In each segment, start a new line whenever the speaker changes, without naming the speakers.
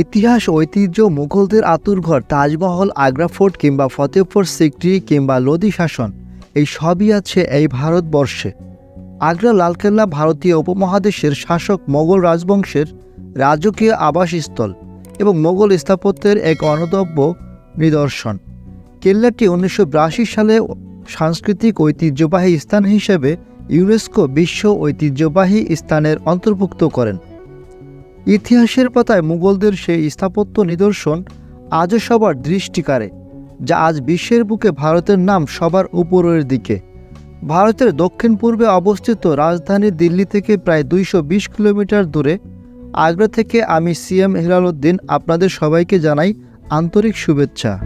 ইতিহাস, ঐতিহ্য, মুঘলদের আতুরঘর তাজমহল, আগ্রা ফোর্ট কিংবা ফতেহপুর সিক্রি কিংবা লোদি শাসন, এই সবই আছে এই ভারতবর্ষে। আগ্রা, লালকেল্লা ভারতীয় উপমহাদেশের শাসক মোগল রাজবংশের রাজকীয় আবাসস্থল এবং মোগল স্থাপত্যের এক অনদব্য নিদর্শন। কেল্লাটি উনিশশো বিরাশি সালে সাংস্কৃতিক ঐতিহ্যবাহী স্থান হিসেবে ইউনেস্কো বিশ্ব ঐতিহ্যবাহী স্থানের অন্তর্ভুক্ত করেন। ইতিহাসের পাতায় মুঘলদের সেই স্থাপত্য নিদর্শন আজও সবার দৃষ্টিকারে যা আজ বিশ্বের বুকে ভারতের নাম সবার উপরের দিকে। ভারতের দক্ষিণ পূর্বে অবস্থিত রাজধানী দিল্লি থেকে প্রায় দুইশো বিশ কিলোমিটার দূরে আগ্রা থেকে আমি সিএম হিলালুদ্দিন আপনাদের সবাইকে জানাই আন্তরিক শুভেচ্ছা।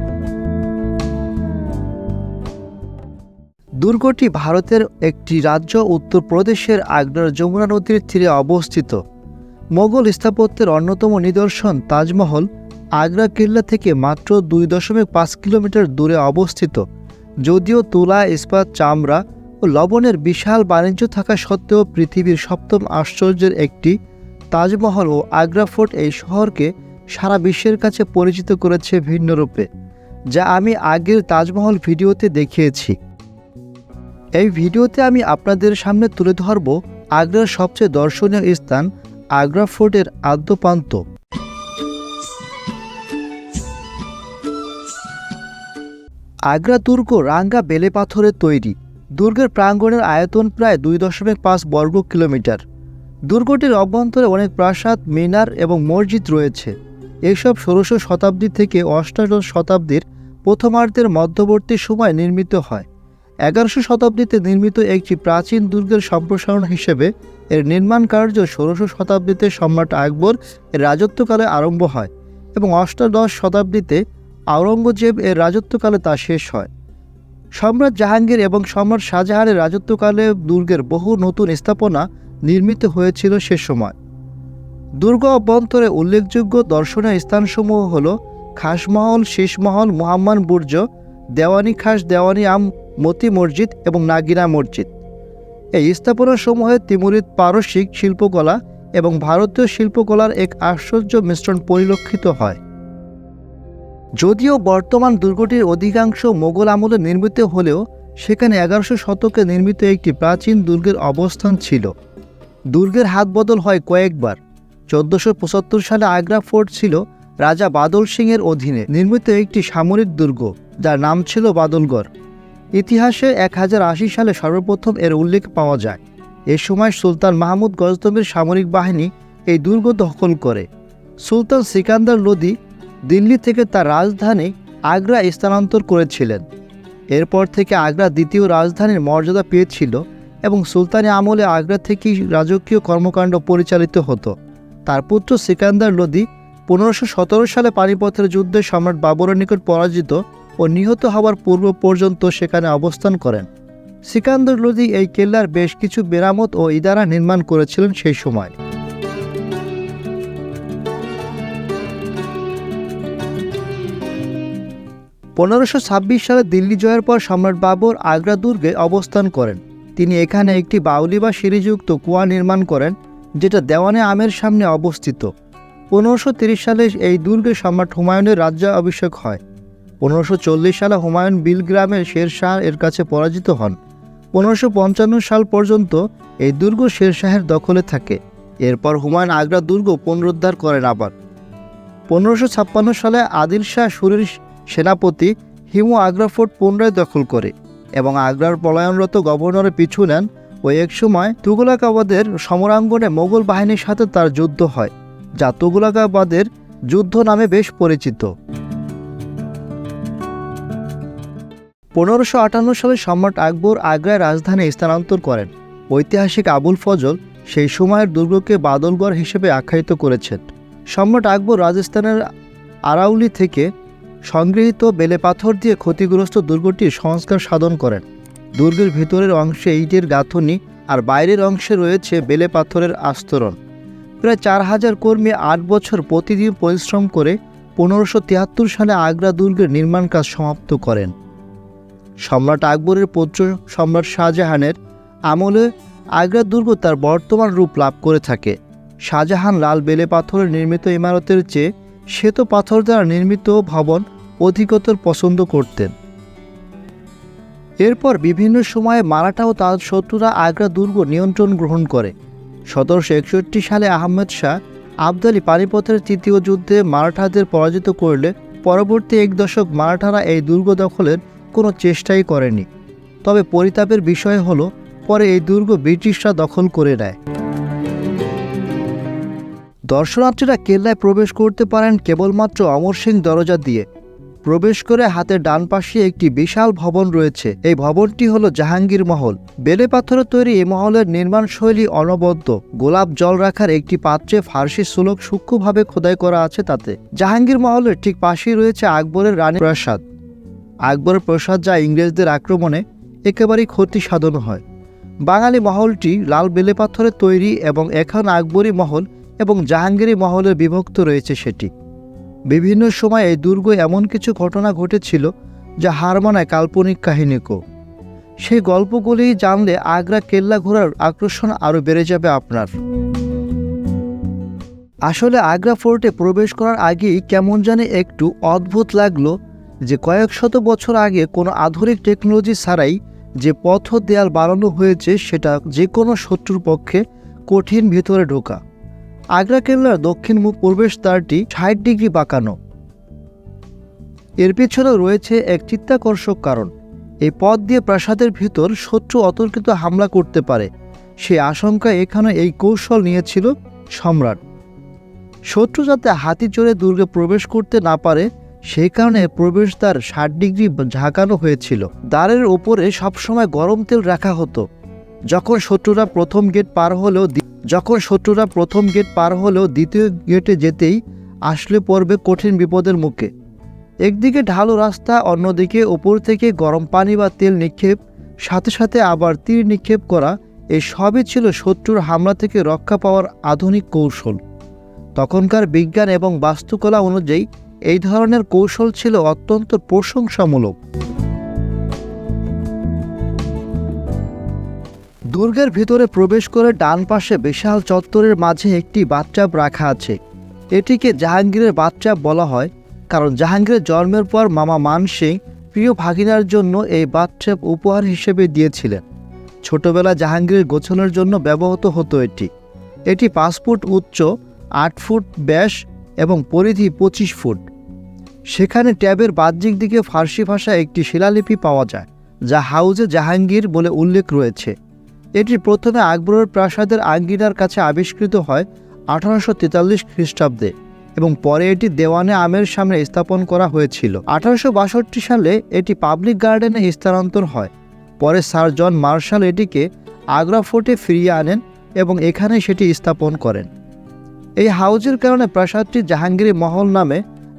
দুর্গটি ভারতের একটি রাজ্য উত্তরপ্রদেশের আগ্রার যমুনা নদীর তীরে অবস্থিত। মোগল স্থাপত্যের অন্যতম নিদর্শন তাজমহল আগ্রা কিল্লা থেকে মাত্র দুই দশমিক পাঁচ কিলোমিটার দূরে অবস্থিত, যদিও তুলা, ইস্পাত, চামড়া ও লবণের বিশাল বাণিজ্য থাকা সত্ত্বেও পৃথিবীর সপ্তম আশ্চর্যের একটি তাজমহল ও আগ্রা ফোর্ট এই শহরকে সারা বিশ্বের কাছে পরিচিত করেছে ভিন্ন রূপে, যা আমি আগের তাজমহল ভিডিওতে দেখিয়েছি। এই ভিডিওতে আমি আপনাদের সামনে তুলে ধরব আগ্রার সবচেয়ে দর্শনীয় স্থান আগ্রা ফোর্টের আদ্যপান্ত। আগ্রা দুর্গ রাঙ্গা বেলে পাথরের তৈরি। দুর্গের প্রাঙ্গণের আয়তন প্রায় দুই দশমিক পাঁচ বর্গ কিলোমিটার। দুর্গটির অভ্যন্তরে অনেক প্রাসাদ, মিনার এবং মসজিদ রয়েছে। এসব ষোড়শ শতাব্দী থেকে অষ্টাদশ শতাব্দীর প্রথমার্ধের মধ্যবর্তী সময় নির্মিত হয়। এগারোশো শতাব্দীতে নির্মিত একটি প্রাচীন দুর্গের সম্প্রসারণ হিসেবে এর নির্মাণ কার্য ষোড়শ শতাব্দীতে সম্রাট আকবর এর রাজত্বকালে আরম্ভ হয় এবং অষ্টাদশ শতাব্দীতে আওরঙ্গজেব এর রাজত্বকালে তা শেষ হয়। সম্রাট জাহাঙ্গীর এবং সম্রাট শাহজাহানের রাজত্বকালে দুর্গের বহু নতুন স্থাপনা নির্মিত হয়েছিল সে সময়। দুর্গ অভ্যন্তরে উল্লেখযোগ্য দর্শনীয় স্থানসমূহ হল খাসমহল, শেষমহল মোহাম্মান বুর্জ দেওয়ানি খাস, দেওয়ানি আম মতি মসজিদ এবং নাগিনা মসজিদ। এই স্থাপনাসমূহে তিমুরিদ পারসিক শিল্পকলা এবং ভারতীয় শিল্পকলার এক আশ্চর্য মিশ্রণ পরিলক্ষিত হয়। যদিও বর্তমান দুর্গটির অধিকাংশ মোগল আমলে নির্মিত হলেও সেখানে এগারোশো শতকে নির্মিত একটি প্রাচীন দুর্গের অবস্থান ছিল। দুর্গের হাত বদল হয় কয়েকবার। চোদ্দোশো পঁচাত্তর সালে আগ্রা ফোর্ট ছিল রাজা বাদল সিংয়ের অধীনে নির্মিত একটি সামরিক দুর্গ, যার নাম ছিল বাদলগড়। ইতিহাসে এক হাজার আশি সালে সর্বপ্রথম এর উল্লেখ পাওয়া যায়। এ সময় সুলতান মাহমুদ গজদমের সামরিক বাহিনী এই দুর্গ দখল করে। সুলতান সিকান্দার লোদি দিল্লি থেকে তার রাজধানী আগ্রা স্থানান্তর করেছিলেন। এরপর থেকে আগ্রা দ্বিতীয় রাজধানীর মর্যাদা পেয়েছিল এবং সুলতানি আমলে আগ্রা থেকেই রাজকীয় কর্মকাণ্ড পরিচালিত হতো। তার পুত্র সিকান্দার লোদি পনেরোশো সালে পানিপথের যুদ্ধে সম্রাট বাবরের নিকট পরাজিত ও নিহত হওয়ার পূর্ব পর্যন্ত সেখানে অবস্থান করেন। সিকান্দর লোদি এই কেল্লার বেশ কিছু মেরামত ও ইদারা নির্মাণ করেছিলেন সেই সময়। পনেরোশো ছাব্বিশ সালে দিল্লি জয়ের পর সম্রাট বাবর আগ্রা দুর্গে অবস্থান করেন। তিনি এখানে একটি বাউলি বা সিঁড়িযুক্ত কুয়া নির্মাণ করেন, যেটা দেওয়ানে আমের সামনে অবস্থিত। পনেরোশো সালে এই দুর্গে সম্রাট হুমায়ুনের রাজ্য অভিষেক হয়। পনেরোশো সালে হুমায়ুন বিল গ্রামের শের শাহ এর কাছে পরাজিত হন। পনেরোশো সাল পর্যন্ত এই দুর্গ শের শাহের দখলে থাকে। এরপর হুমায়ুন আগ্রা দুর্গ পুনরুদ্ধার করেন আবার। পনেরোশো সালে আদিল শাহ সুরের সেনাপতি হিমু আগ্রা ফোর্ট পুনরায় দখল করে এবং আগ্রার পলায়নরত গভর্নরের পিছু নেন ও একসময় তুগলাকাবাদের সমরাঙ্গনে মোগল বাহিনীর সাথে তার যুদ্ধ হয়, যা তুগলাকাবাদের যুদ্ধ নামে বেশ পরিচিত। পনেরোশো আটান্ন সালে সম্রাট আকবর আগ্রায় রাজধানী স্থানান্তর করেন। ঐতিহাসিক আবুল ফজল সেই সময়ের দুর্গকে বাদলগড় হিসেবে আখ্যায়িত করেছেন। সম্রাট আকবর রাজস্থানের আরাউলি থেকে সংগৃহীত বেলে পাথর দিয়ে ক্ষতিগ্রস্ত দুর্গটির সংস্কার সাধন করেন। দুর্গের ভিতরের অংশে ইটের গাঁথনি আর বাইরের অংশে রয়েছে বেলে পাথরের আস্তরণ। প্রায় চার হাজার কর্মী আট বছর প্রতিদিন পরিশ্রম করে পনেরোশো সালে আগ্রা দুর্গের নির্মাণ কাজ সমাপ্ত করেন। সম্রাট আকবরের পুত্র সম্রাট শাহজাহানের আমলে আগ্রা দুর্গ তার বর্তমান রূপ লাভ করে থাকে। শাহজাহান লাল বেলে পাথরের নির্মিত ইমারতের চেয়ে শ্বেত পাথর দ্বারা নির্মিত ভবন অধিকতর পছন্দ করতেন। এরপর বিভিন্ন সময়ে মারাঠা ও তার শত্রুরা আগ্রা দুর্গ নিয়ন্ত্রণ গ্রহণ করে। সতেরোশো একষট্টি সালে আহমেদ শাহ আবদালি পানিপথের তৃতীয় যুদ্ধে মারাঠাদের পরাজিত করলে পরবর্তী এক দশক মারাঠারা এই দুর্গ দখলের কোনো চেষ্টাই করেনি। তবে পরিতাপের বিষয় হলো, পরে এই দুর্গ ব্রিটিশরা দখল করে নেয়। দর্শনার্থীরা কেল্লায় প্রবেশ করতে পারেন কেবলমাত্র অমর সিং দরজা দিয়ে। প্রবেশ করে হাতের ডান পাশে একটি বিশাল ভবন রয়েছে। এই ভবনটি হলো জাহাঙ্গীর মহল। বেলে পাথরের তৈরি এই মহলের নির্মাণ শৈলী অনবদ্য। গোলাপ জল রাখার একটি পাত্রে ফার্সি সুলক সূক্ষ্মভাবে খোদাই করা আছে তাতে। জাহাঙ্গীর মহলের ঠিক পাশেই রয়েছে আকবরের রানী প্রাসাদ। আকবরের প্রসাদ যা ইংরেজদের আক্রমণে একেবারেই ক্ষতি সাধন হয়। বাঙালি মহলটি লাল বেলে পাথরের তৈরি এবং এখন আকবরী মহল এবং জাহাঙ্গীরি মহলে বিভক্ত রয়েছে সেটি। বিভিন্ন সময় এই দুর্গ এমন কিছু ঘটনা ঘটেছিল যা হার মানায় কাল্পনিক কাহিনীকেও সেই গল্পগুলি জানলে আগ্রা কেল্লা ঘোরার আকর্ষণ আরও বেড়ে যাবে আপনার। আসলে আগ্রা ফোর্টে প্রবেশ করার আগেই কেমন জানি একটু অদ্ভুত লাগল যে কয়েক শত বছর আগে কোনো আধুনিক টেকনোলজি ছাড়াই যে পথ দেয়াল বানানো হয়েছে, সেটা যে কোনো শত্রুর পক্ষে কঠিন ভিতরে ঢোকা। আগ্রা কেল্লার দক্ষিণ মুখ প্রবেশ দ্বারটি ষাট ডিগ্রি বাঁকানো। এর পেছনে রয়েছে এক চিত্তাকর্ষক কারণ। এই পথ দিয়ে প্রাসাদের ভিতর শত্রু অতর্কিত হামলা করতে পারে। সে আশঙ্কা এখানে এই কৌশল নিয়েছিল সম্রাট। শত্রু যাতে হাতি চড়ে দুর্গে প্রবেশ করতে না পারে সেই কারণে প্রবেশদ্বার ষাট ডিগ্রি ঝাঁকানো হয়েছিল। দ্বারের ওপরে সবসময় গরম তেল রাখা হতো। যখন শত্রুরা প্রথম গেট পার হলেও যখন শত্রুরা প্রথম গেট পার হলেও দ্বিতীয় গেটে যেতেই আসলে পড়বে কঠিন বিপদের মুখে। একদিকে ঢালু রাস্তা, অন্যদিকে ওপর থেকে গরম পানি বা তেল নিক্ষেপ, সাথে সাথে আবার তীর নিক্ষেপ করা এই সবই ছিল শত্রুর হামলা থেকে রক্ষা পাওয়ার আধুনিক কৌশল। তখনকার বিজ্ঞান এবং বাস্তুকলা অনুযায়ী এই ধরনের কৌশল ছিল অত্যন্ত প্রশংসামূলক। দুর্গের ভিতরে প্রবেশ করে ডান পাশে বিশাল চত্বরের মাঝে একটি বাথটাব রাখা আছে। এটিকে জাহাঙ্গীরের বাথটাব বলা হয়, কারণ জাহাঙ্গীরের জন্মের পর মামা মান সিং প্রিয় ভাগিনার জন্য এই বাথটাব উপহার হিসেবে দিয়েছিলেন। ছোটবেলা জাহাঙ্গীরের গোছলের জন্য ব্যবহৃত হতো এটি। এটি পাঁচ ফুট উচ্চ, আট ফুট ব্যাস এবং পরিধি পঁচিশ ফুট। সেখানে ট্যাবের বাহ্যিক দিকে ফার্সি ভাষায় একটি শিলালিপি পাওয়া যায়, যা হাউজে জাহাঙ্গীর বলে উল্লেখ রয়েছে। এটি প্রথমে আকবরের প্রাসাদের আঙ্গিনার কাছে আবিষ্কৃত হয় আঠারোশো তেতাল্লিশ খ্রিস্টাব্দে এবং পরে এটি দেওয়ানে আমের সামনে স্থাপন করা হয়েছিল। আঠারোশো বাষট্টি সালে এটি পাবলিক গার্ডেনে স্থানান্তর হয়। পরে স্যার জন মার্শাল এটিকে আগ্রা ফোর্টে ফিরিয়ে আনেন এবং এখানে সেটি স্থাপন করেন। এই হাউজের কারণে প্রাসাদটি জাহাঙ্গীর মহল নামে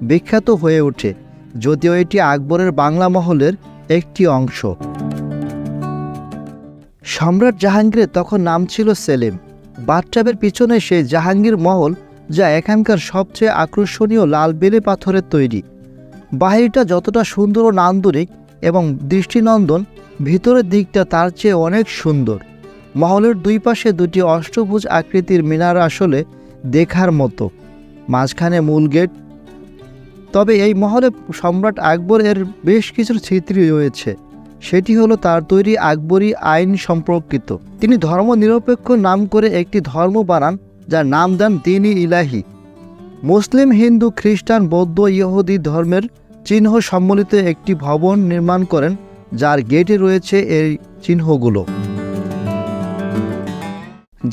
বিখ্যাত হয়ে ওঠে, যদিও এটি আকবরের বাংলা মহলের একটি অংশ। সম্রাট জাহাঙ্গীরের তখন নাম ছিল সেলিম। বাথটাবের পিছনে সেই জাহাঙ্গীর মহল, যা এখানকার সবচেয়ে আকর্ষণীয় লাল বেলে পাথরের তৈরি। বাহিরটা যতটা সুন্দর ও নান্দনিক এবং দৃষ্টিনন্দন, ভিতরের দিকটা তার চেয়ে অনেক সুন্দর। মহলের দুই পাশে দুটি অষ্টভুজ আকৃতির মিনার আসলে দেখার মতো। মাঝখানে মূল গেট। তবে এই মহলে সম্রাট আকবর এর বেশ কিছু স্মৃতি রয়েছে। সেটি হলো তার তৈরি আকবরী আইন সম্পর্কিত। তিনি ধর্মনিরপেক্ষ নাম করে একটি ধর্ম বানান, যার নাম দেন তিনি ইলাহি। মুসলিম, হিন্দু, খ্রিস্টান, বৌদ্ধ, ইহুদি ধর্মের চিহ্ন সম্বলিত একটি ভবন নির্মাণ করেন, যার গেটে রয়েছে এই চিহ্নগুলো।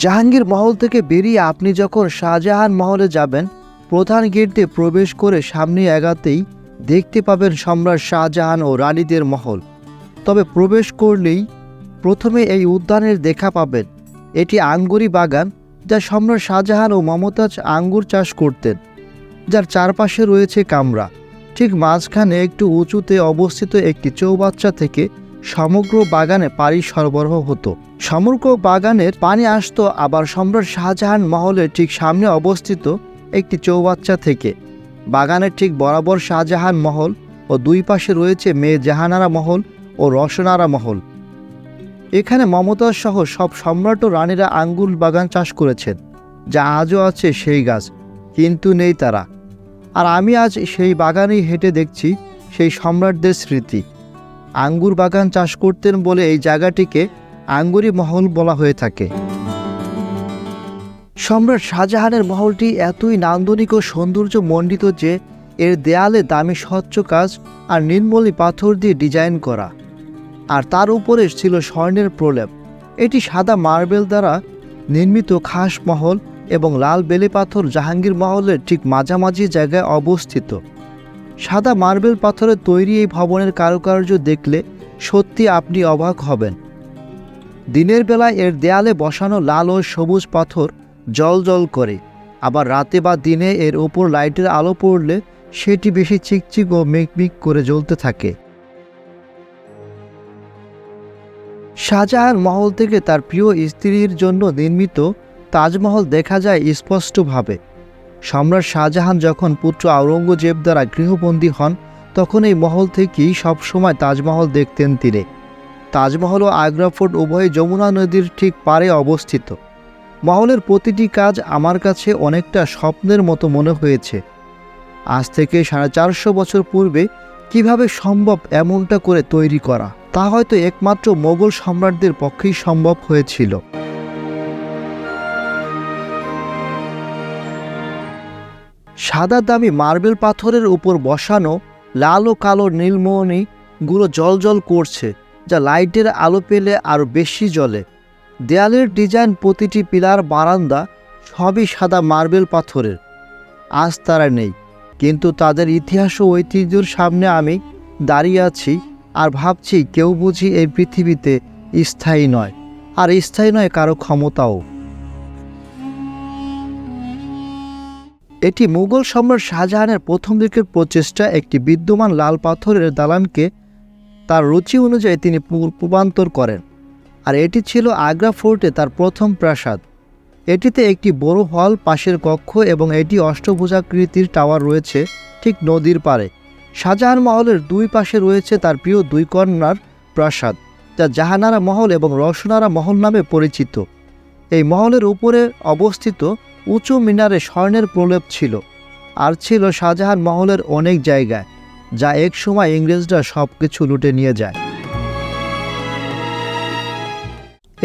জাহাঙ্গীর মহল থেকে বেরিয়ে আপনি যখন শাহজাহান মহলে যাবেন, প্রধান গেট দিয়ে প্রবেশ করে সামনে এগাতেই দেখতে পাবেন সম্রাট শাহজাহান ও রানীদের মহল। তবে প্রবেশ করলেই প্রথমে এই উদ্যানের দেখা পাবেন। এটি আঙ্গুরি বাগান, যা সম্রাট শাহজাহান ও মমতাজ আঙ্গুর চাষ করতেন, যার চারপাশে রয়েছে কামরা। ঠিক মাঝখানে একটু উঁচুতে অবস্থিত একটি চৌবাচ্চা থেকে সমগ্র বাগানে পানি সরবরাহ হতো। সমগ্র বাগানের পানি আসতো, আবার সম্রাট শাহজাহান মহলের ঠিক সামনে অবস্থিত একটি চৌবাচ্চা থেকে। বাগানের ঠিক বরাবর শাহজাহান মহল ও দুই পাশে রয়েছে মেয়ে জাহানারা মহল ও রসনারা মহল। এখানে মমতাজ সহ সব সম্রাট ও রানীরা আঙ্গুর বাগান চাষ করেছেন, যা আজও আছে সেই গাছ, কিন্তু নেই তারা। আর আমি আজ সেই বাগানেই হেঁটে দেখছি সেই সম্রাটদের স্মৃতি। আঙ্গুর বাগান চাষ করতেন বলে এই জায়গাটিকে আঙ্গুরি মহল বলা হয়ে থাকে। সম্রাট শাহজাহানের মহলটি এতই নান্দনিক ও সৌন্দর্য মণ্ডিত যে এর দেয়ালে দামি স্বচ্ছ কাজ আর নির্মলি পাথর দিয়ে ডিজাইন করা। আর তার উপরে ছিল স্বর্ণের প্রলেপ। এটি সাদা মার্বেল দ্বারা নির্মিত খাস মহল এবং লাল বেলে পাথর জাহাঙ্গীর মহলের ঠিক মাঝামাঝি জায়গায় অবস্থিত। সাদা মার্বেল পাথরের তৈরি এই ভবনের কারুকার্য দেখলে সত্যি আপনি অবাক হবেন। দিনের বেলায় এর দেয়ালে বসানো লাল ও সবুজ পাথর জল জল করে, আবার রাতে বা দিনে এর ওপর লাইটের আলো পড়লে সেটি বেশি চিকচিক ও মিকমিক করে জ্বলতে থাকে। শাহজাহান মহল থেকে তার প্রিয় স্ত্রীর জন্য নির্মিত তাজমহল দেখা যায় স্পষ্টভাবে। সম্রাট শাহজাহান যখন পুত্র আওরঙ্গজেব দ্বারা গৃহবন্দী হন, তখন এই মহল থেকেই সবসময় তাজমহল দেখতেন তিনি। তাজমহল ও আগ্রা ফোর্ট উভয় যমুনা নদীর ঠিক পারে অবস্থিত। মহলের প্রতিটি কাজ আমার কাছে অনেকটা স্বপ্নের মতো মনে হয়েছে। আজ থেকে সাড়ে চারশো বছর পূর্বে কীভাবে সম্ভব এমনটা করে তৈরি করা, তা হয়তো একমাত্র মোগল সম্রাটদের পক্ষেই সম্ভব হয়েছিল। সাদা দামি মার্বেল পাথরের উপর বসানো লাল ও কালো নীলমণিগুলো জল করছে, যা লাইটের আলো পেলে আরও বেশি জ্বলে। দেয়ালের ডিজাইন প্রতিটি পিলার, বারান্দা সবই সাদা মার্বেল পাথরের। আজ তারা নেই, কিন্তু তাদের ইতিহাস ও ঐতিহ্যর সামনে আমি দাঁড়িয়ে আছি আর ভাবছি কেউ বুঝি এই পৃথিবীতে স্থায়ী নয়, আর স্থায়ী নয় কারও ক্ষমতাও। এটি মুঘল সম্রাট শাহজাহানের প্রথম দিকের প্রচেষ্টা একটি বিদ্যমান লাল পাথরের দালানকে তার রুচি অনুযায়ী তিনি পূর্বান্তর করেন। আর এটি ছিল আগ্রা ফোর্টে তার প্রথম প্রাসাদ। এটিতে একটি বড় হল, পাশের কক্ষ এবং এটি অষ্টভুজাকৃতির টাওয়ার রয়েছে ঠিক নদীর পাড়ে। শাহজাহান মহলের দুই পাশে রয়েছে তার প্রিয় দুই কন্যার প্রাসাদ, যা জাহানারা মহল এবং রসনারা মহল নামে পরিচিত। এই মহলের উপরে অবস্থিত উঁচু মিনারে স্বর্ণের প্রলেপ ছিল আর ছিল শাহজাহান মহলের অনেক জায়গায়, যা এক সময় ইংরেজরা সব কিছু লুটে নিয়ে যায়।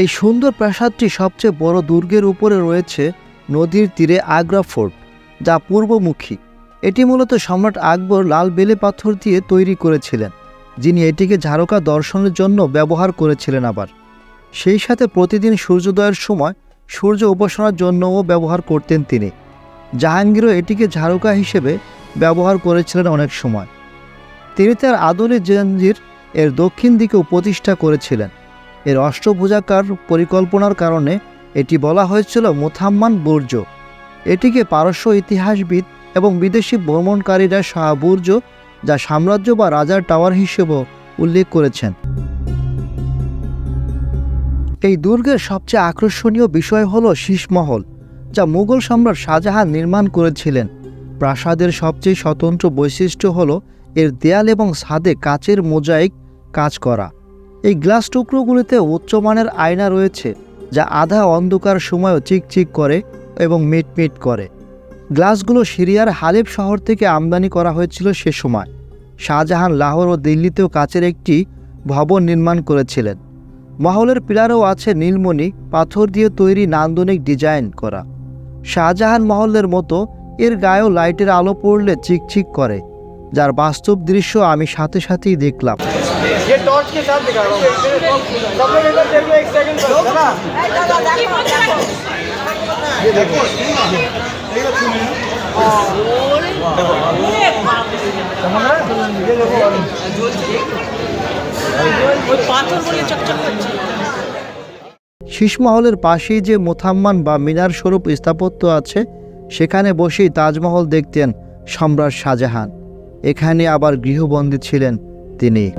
এই সুন্দর প্রাসাদটি সবচেয়ে বড় দুর্গের উপরে রয়েছে নদীর তীরে আগ্রা ফোর্ট, যা পূর্বমুখী। এটি মূলত সম্রাট আকবর লাল বেলে পাথর দিয়ে তৈরি করেছিলেন, যিনি এটিকে ঝারকা দর্শনের জন্য ব্যবহার করেছিলেন আবার। সেই সাথে প্রতিদিন সূর্যোদয়ের সময় সূর্য উপাসনার জন্যও ব্যবহার করতেন তিনি। জাহাঙ্গীরও এটিকে ঝারকা হিসেবে ব্যবহার করেছিলেন অনেক সময়। তিনি তার আদলে জঞ্জির এর দক্ষিণ দিকেও প্রতিষ্ঠা করেছিলেন। এর অষ্টভুজাকার পরিকল্পনার কারণে এটি বলা হয়েছিল মোথাম্মান বুর্জ এটিকে পারস্য ইতিহাসবিদ এবং বিদেশি ভ্রমণকারীরা শাহবুর্জ যা সাম্রাজ্য বা রাজার টাওয়ার হিসেবেও উল্লেখ করেছেন। এই দুর্গের সবচেয়ে আকর্ষণীয় বিষয় হল শীষমহল, যা মুঘল সম্রাট শাহজাহান নির্মাণ করেছিলেন। প্রাসাদের সবচেয়ে স্বতন্ত্র বৈশিষ্ট্য হল এর দেয়াল এবং ছাদে কাচের মোজাইক কাজ করা। এই গ্লাস টুকরোগুলিতে উচ্চমানের আয়না রয়েছে, যা আধা অন্ধকার সময়ও চিকচিক করে এবং মিটমিট করে। গ্লাসগুলো সিরিয়ার হালেব শহর থেকে আমদানি করা হয়েছিল সে সময়। শাহজাহান লাহোর ও দিল্লিতেও কাচের একটি ভবন নির্মাণ করেছিলেন। মহলের পিলারও আছে নীলমণি, পাথর দিয়ে তৈরি নান্দনিক ডিজাইন করা। শাহজাহান মহলের মতো এর গায়েও লাইটের আলো পড়লে চিকচিক করে, যার বাস্তব দৃশ্য আমি সাথে সাথেই দেখলাম।
শীষ
মহলের পাশেই যে মোথাম্মান বা মিনার স্বরূপ স্থাপত্য আছে, সেখানে বসেই তাজমহল দেখতেন সম্রাট শাহজাহান। এখানে আবার গৃহবন্দী ছিলেন তিনি।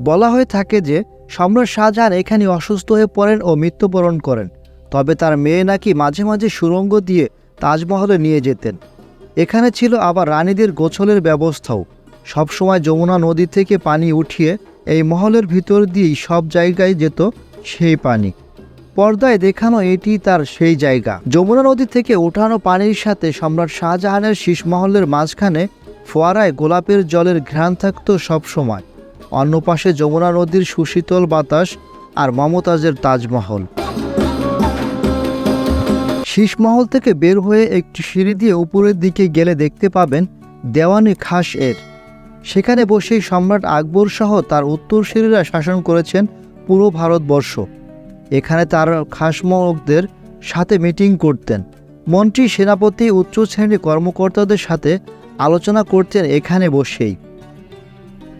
বলা হয়ে থাকে যে, সম্রাট শাহজাহান এখানে অসুস্থ হয়ে পড়েন ও মৃত্যুবরণ করেন, তবে তার মেয়ে নাকি মাঝে মাঝে সুরঙ্গ দিয়ে তাজমহলে নিয়ে যেতেন। এখানে ছিল আবার রানীদের গোছলের ব্যবস্থাও। সবসময় যমুনা নদী থেকে পানি উঠিয়ে এই মহলের ভিতর দিয়েই সব জায়গায় যেত সেই পানি। পর্দায় দেখানো এটি তার সেই জায়গা। যমুনা নদী থেকে ওঠানো পানির সাথে সম্রাট শাহজাহানের শীষমহলের মাঝখানে ফোয়ারায় গোলাপের জলের ঘ্রাণ থাকত সবসময়। অন্য পাশে যমুনা নদীর সুশীতল বাতাস আর মমতাজের তাজমহল। শীষমহল থেকে বের হয়ে একটি সিঁড়ি দিয়ে উপরের দিকে গেলে দেখতে পাবেন দেওয়ানি খাস এর। সেখানে বসেই সম্রাট আকবর সহ তার উত্তরসূরিরা শাসন করেছেন পুরো ভারতবর্ষ। এখানে তার খাসমকদের সাথে মিটিং করতেন। মন্ত্রী, সেনাপতি, উচ্চ শ্রেণির কর্মকর্তাদের সাথে আলোচনা করতেন এখানে বসেই।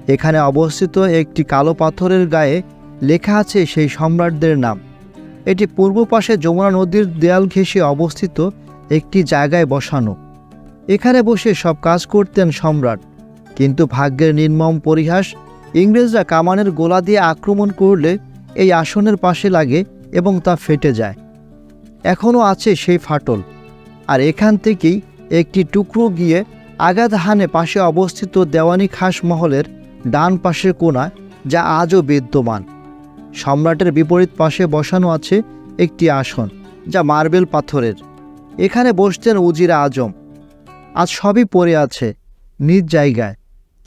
এখানে অবস্থিত একটি কালো পাথরের গায়ে লেখা আছে সেই সম্রাটদের নাম। এটি পূর্ব পাশে যমুনা নদীর দেয়াল ঘেঁষে অবস্থিত একটি জায়গায় বসানো। এখানে বসে সব কাজ করতেন সম্রাট। কিন্তু ভাগ্যের নির্মম পরিহাস ইংরেজরা কামানের গোলা দিয়ে আক্রমণ করলে এই আসনের পাশে লাগে এবং তা ফেটে যায়। এখনও আছে সেই ফাটল। আর এখান থেকেই একটি টুকরো গিয়ে আগাদ হানে পাশে অবস্থিত দেওয়ানি খাস মহলের ডান পাশের কোণায় যা আজও বিদ্যমান। সম্রাটের বিপরীত পাশে বসানো আছে একটি আসন, যা মার্বেল পাথরের। এখানে বসতেন উজিরা আজম। আজ সবই পড়ে আছে, নিজ জায়গায়।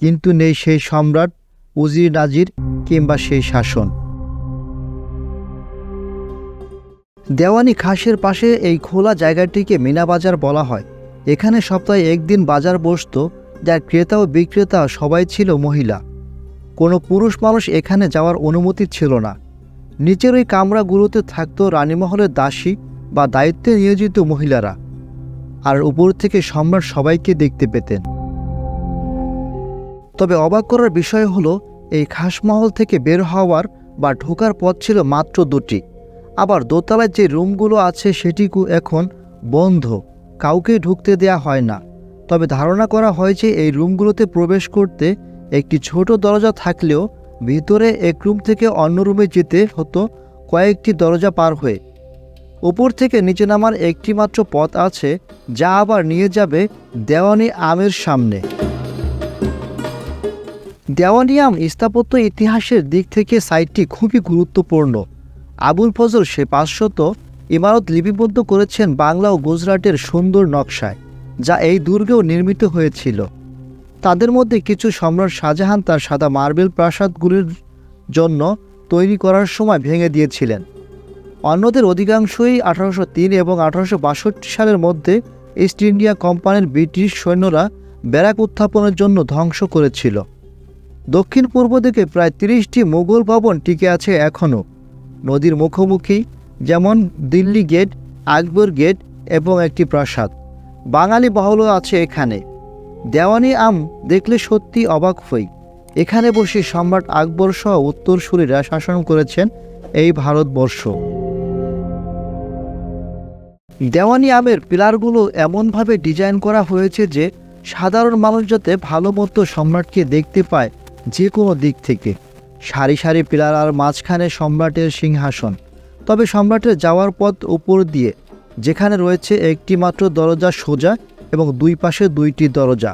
কিন্তু নেই সেই সম্রাট, উজির নাজির কিংবা সেই শাসন। দেওয়ানি খাসের পাশে এই খোলা জায়গাটিকে মিনা বাজার বলা হয়। এখানে সপ্তাহে একদিন বাজার বসত, যার ক্রেতা ও বিক্রেতা সবাই ছিল মহিলা। কোনো পুরুষ মানুষ এখানে যাওয়ার অনুমতি ছিল না। নিচের ওই কামরাগুলোতে থাকত রানীমহলের দাসী বা দায়িত্বে নিয়োজিত মহিলারা। আর উপর থেকে সম্রাট সবাইকে দেখতে পেতেন। তবে অবাক করার বিষয় হলো, এই খাসমহল থেকে বের হওয়ার বা ঢোকার পথ ছিল মাত্র দুটি। আবার দোতলায় যে রুমগুলো আছে সেটিকু এখন বন্ধ, কাউকে ঢুকতে দেয়া হয় না। তবে ধারণা করা হয় যে এই রুমগুলোতে প্রবেশ করতে একটি ছোট দরজা থাকলেও ভিতরে এক রুম থেকে অন্য রুমে যেতে হতো কয়েকটি দরজা পার হয়ে। উপর থেকে নিচে নামার একটি মাত্র পথ আছে, যা আবার নিয়ে যাবে দেওয়ানি আমের সামনে। দেওয়ানিয়াম স্থাপত্য ইতিহাসের দিক থেকে সাইটটি খুবই গুরুত্বপূর্ণ। আবুল ফজল সে পাঁচশত ইমারত লিপিবদ্ধ করেছেন বাংলা ও গুজরাটের সুন্দর নকশায়, যা এই দুর্গেও নির্মিত হয়েছিল। তাদের মধ্যে কিছু সম্রাট শাহজাহান তার সাদা মার্বেল প্রাসাদগুলির জন্য তৈরি করার সময় ভেঙে দিয়েছিলেন। অন্যদের অধিকাংশই আঠারোশো তিন এবং আঠারোশো বাষট্টি সালের মধ্যে ইস্ট ইন্ডিয়া কোম্পানির ব্রিটিশ সৈন্যরা ব্যারাক উত্থাপনের জন্য ধ্বংস করেছিল। দক্ষিণ পূর্ব দিকে প্রায় তিরিশটি মুঘল ভবন টিকে আছে এখনও। নদীর মুখোমুখি, যেমন দিল্লি গেট, আকবর গেট এবং একটি প্রাসাদ। বাঙালি বাহুল্য আছে এখানে। দেওয়ানি আম দেখলে সত্যি অবাক হই। এখানে বসে সম্রাট আকবর সহ উত্তরসূরিরা শাসন করেছেন এই ভারতবর্ষ। দেওয়ানি আমের পিলারগুলো এমনভাবে ডিজাইন করা হয়েছে যে সাধারণ মানুষ যাতে ভালো মতো সম্রাটকে দেখতে পায় যে কোনো দিক থেকে। সারি সারি পিলার আর মাঝখানে সম্রাটের সিংহাসন। তবে সম্রাটের যাওয়ার পথ উপর দিয়ে, যেখানে রয়েছে একটি মাত্র দরজা সোজা এবং দুই পাশে দুইটি দরজা।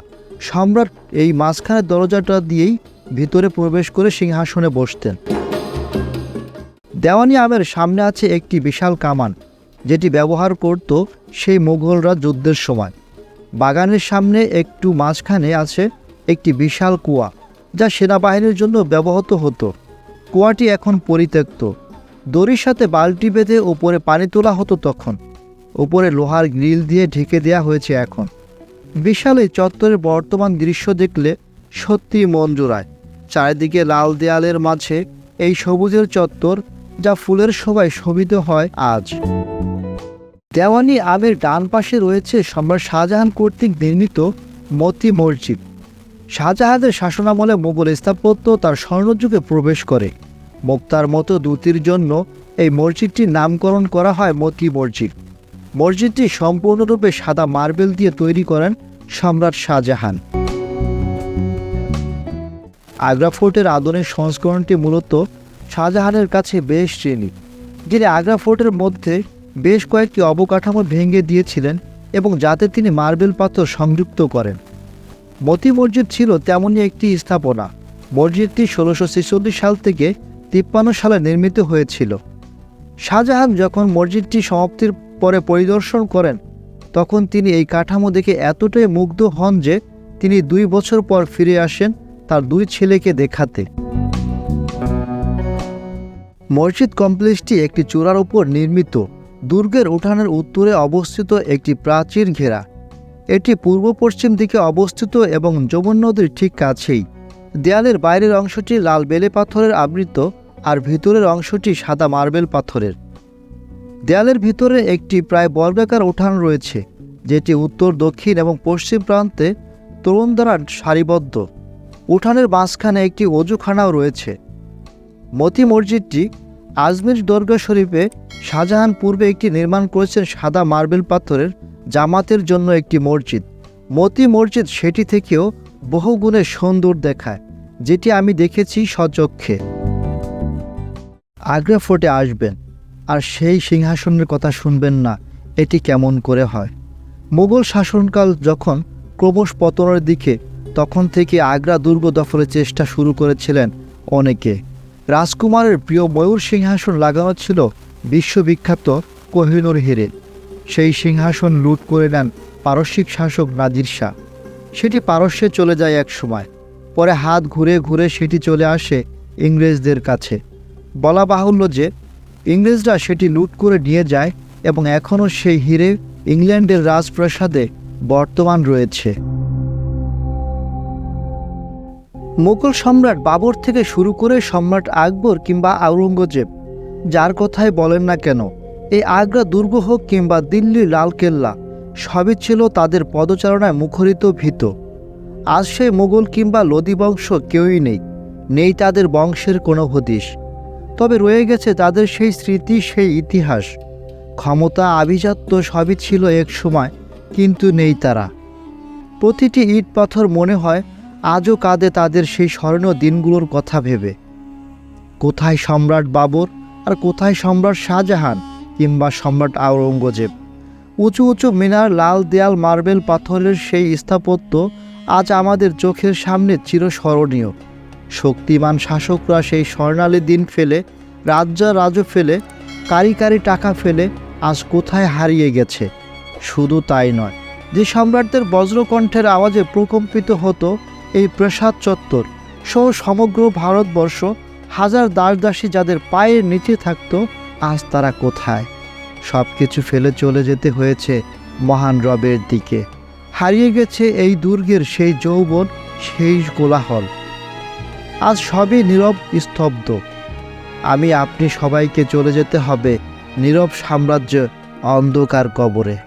সম্রাট এই মাঝখানের দরজাটা দিয়েই ভিতরে প্রবেশ করে সিংহাসনে বসতেন। দেওয়ানি আমের সামনে আছে একটি বিশাল কামান, যেটি ব্যবহার করত সেই মুঘলরা যুদ্ধের সময়। বাগানের সামনে একটু মাঝখানে আছে একটি বিশাল কুয়া। যা সেনাবাহিনীর জন্য ব্যবহৃত হতো। কুয়াটি এখন পরিত্যক্ত। দড়ির সাথে বালতি বেঁধে ওপরে পানি তোলা হতো তখন। ওপরে লোহার গ্রিল দিয়ে ঢেকে দেয়া হয়েছে এখন। বিশাল এই চত্বরের বর্তমান দৃশ্য দেখলে সত্যি মন জোড়ায়। চারিদিকে লাল দেয়ালের মাঝে এই সবুজের চত্বর যা ফুলের সবাই শোভিত হয় আজ। দেওয়ানি আমের ডান পাশে রয়েছে সম্রাট শাহজাহান কর্তৃক নির্মিত মতি মসজিদ। শাহজাহানের শাসনামলে মোগল স্থাপত্য তার স্বর্ণযুগে প্রবেশ করে। মুক্তার মতো দূতির জন্য এই মসজিদটির নামকরণ করা হয় মতি মসজিদ। মসজিদটি সম্পূর্ণরূপে সাদা মার্বেল দিয়ে তৈরি করেন সম্রাট শাহজাহান। আগ্রা ফোর্টের আদনের সংস্করণটি মূলত শাহজাহানের কাছে বেশ শ্রেণি, যিনি আগ্রা ফোর্টের মধ্যে বেশ কয়েকটি অবকাঠামো ভেঙে দিয়েছিলেন এবং যাতে তিনি মার্বেল পাথর সংযুক্ত করেন। মতি মসজিদ ছিল তেমনই একটি স্থাপনা। মসজিদটি ষোলোশো ছেচল্লিশ সাল থেকে তিপ্পান্ন সালে নির্মিত হয়েছিল। শাহজাহান যখন মসজিদটি সমাপ্তির পরে পরিদর্শন করেন, তখন তিনি এই কাঠামো দেখে এতটাই মুগ্ধ হন যে তিনি দুই বছর পর ফিরে আসেন তার দুই ছেলেকে দেখাতে। মসজিদ কমপ্লেক্সটি একটি চূড়ার উপর নির্মিত। দুর্গের উঠানের উত্তরে অবস্থিত একটি প্রাচীর ঘেরা। এটি পূর্ব পশ্চিম দিকে অবস্থিত এবং যমুন নদীর ঠিক কাছেই। দেয়ালের বাইরের অংশটি লাল বেলে পাথরের আবৃত আর ভিতরের অংশটি সাদা মার্বেল পাথরের। দেয়ালের ভিতরে একটি প্রায় বর্গাকার উঠান রয়েছে, যেটি উত্তর, দক্ষিণ এবং পশ্চিম প্রান্তে তরুণ দ্বারা সারিবদ্ধ। উঠানের মাঝখানে একটি অজুখানাও রয়েছে। মতি মসজিদটি আজমির দরগা শরীফে শাহজাহান পূর্বে একটি নির্মাণ করেছেন সাদা মার্বেল পাথরের জামাতের জন্য একটি মসজিদ। মতি মসজিদ সেটি থেকেও বহুগুণে সুন্দর দেখায়, যেটি আমি দেখেছি সচক্ষে। আগ্রা ফোর্টে আসবেন, আর সেই সিংহাসনের কথা শুনবেন না, এটি কেমন করে হয়। মুঘল শাসনকাল যখন ক্রমশ পতনের দিকে, তখন থেকে আগ্রা দুর্গ দখলের চেষ্টা শুরু করেছিলেন অনেকে। রাজকুমারের প্রিয় ময়ূর সিংহাসন লাগানো ছিল বিশ্ববিখ্যাত কোহিনুর হিরে। সেই সিংহাসন লুট করে নেন পারস্যিক শাসক নাজির শাহ। সেটি পারস্যে চলে যায় এক সময়। পরে হাত ঘুরে ঘুরে সেটি চলে আসে ইংরেজদের কাছে। বলা বাহুল্য যে, ইংরেজরা সেটি লুট করে নিয়ে যায় এবং এখনও সেই হিরে ইংল্যান্ডের রাজপ্রাসাদে বর্তমান রয়েছে। মুঘল সম্রাট বাবর থেকে শুরু করে সম্রাট আকবর কিংবা আওরঙ্গজেব, যার কথাই বলেন না কেন এই আগ্রা দুর্গ হোক কিংবা দিল্লি লালকেল্লা, সবই ছিল তাদের পদচারণায় মুখরিত ভীত। আজ সেই মুঘল কিংবা লোদি বংশ কেউই নেই নেই তাদের বংশের কোনো হদিশ। তবে রয়ে গেছে তাদের সেই স্মৃতি, সেই ইতিহাস। ক্ষমতা, আভিজাত্য সবই ছিল এক সময়, কিন্তু নেই তারা। প্রতিটি ইট পাথর মনে হয় আজও কাঁদে তাদের সেই স্মরণীয় দিনগুলোর কথা ভেবে। কোথায় সম্রাট বাবর আর কোথায় সম্রাট শাহজাহান? কিংবা সম্রাট আওরঙ্গজেব। উঁচু উঁচু মিনার, লাল দেয়াল, মার্বেল পাথরের সেই স্থাপত্য আজ আমাদের চোখের সামনে চিরস্মরণীয়। শক্তিমান শাসকরা সেই স্বর্ণালী দিন ফেলে, রাজ্যা রাজু ফেলে, কারি কারি টাকা ফেলে আজ কোথায় হারিয়ে গেছে? শুধু তাই নয়, যে সম্রাটদের বজ্রকণ্ঠের আওয়াজে প্রকম্পিত হতো এই প্রসাদ চত্বর, সহ সমগ্র ভারতবর্ষ হাজার দাস দাসী যাদের পায়ের নিচে থাকতো আজ তারা কোথায়? সব কিছু ফেলে চলে যেতে হয়েছে মহান রবের দিকে। হারিয়ে গেছে এই দুর্গের সেই যৌবন, সেই কোলাহল। আজ সবই নীরব, স্তব্ধ। আমি, আপনি সবাইকে চলে যেতে হবে নীরব সাম্রাজ্য অন্ধকার কবরে।